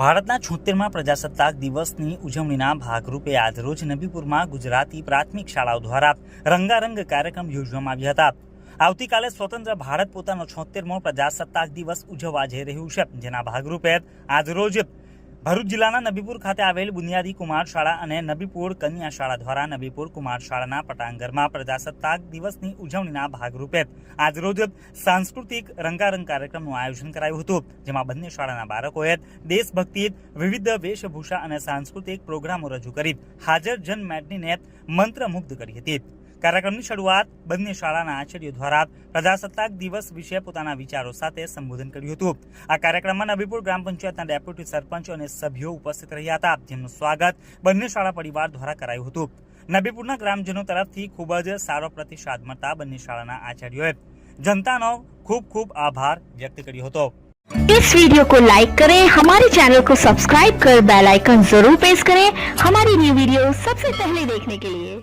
ભારતના છોતેરમાં પ્રજાસત્તાક દિવસની ઉજવણીના ભાગરૂપે આજરોજ નબીપુરમાં ગુજરાતી પ્રાથમિક શાળાઓ દ્વારા રંગારંગ કાર્યક્રમ યોજવામાં આવ્યા હતા. આવતીકાલે સ્વતંત્ર ભારત પોતાનો છોતેરમો પ્રજાસત્તાક દિવસ ઉજવવા જઈ રહ્યું છે. જેના ભાગરૂપે આજરોજ ભરૂચ જિલ્લાના નબીપુર ખાતે આવેલ બુનિયાદી કુમાર શાળા અને નબીપુર કન્યા શાળા દ્વારા નબીપુર કુમાર શાળાના પટાંગરમાં પ્રજાસત્તાક દિવસની ઉજવણીના ભાગરૂપે આજરોજ સાંસ્કૃતિક રંગારંગ કાર્યક્રમનું આયોજન કરાયું હતું, જેમાં બંને શાળાના બાળકોએ દેશભક્તિ, વિવિધ વેશભૂષા અને સાંસ્કૃતિક પ્રોગ્રામો રજૂ કરી હાજર જન મેદનીને મંત્રમુગ્ધ કરી હતી. કાર્યક્રમની શરૂઆત બંને શાળાના આચાર્યો દ્વારા પ્રજાસત્તાક દિવસ વિશે પોતાના વિચારો સાથે સંબોધન કર્યું હતું આ કાર્યક્રમમાં નબીપુર ગ્રામ પંચાયતના ડેપ્યુટી સરપંચ અને સભ્યો ઉપસ્થિત રહ્યા હતા જેમનું સ્વાગત બંને શાળા પરિવાર દ્વારા કરાયું હતું નબીપુરના ગ્રામજનો તરફથી ખૂબ જ સારો પ્રતિસાદ મળતા બંને શાળાના આચાર્યોએ જનતાનો ખૂબ ખૂબ આભાર વ્યક્ત કર્યો હતો इस वीडियो को लाइक करें हमारे चैनल को सब्सक्राइब कर बेल आइकन जरूर प्रेस करें हमारी न्यू वीडियो सबसे पहले देखने के लिए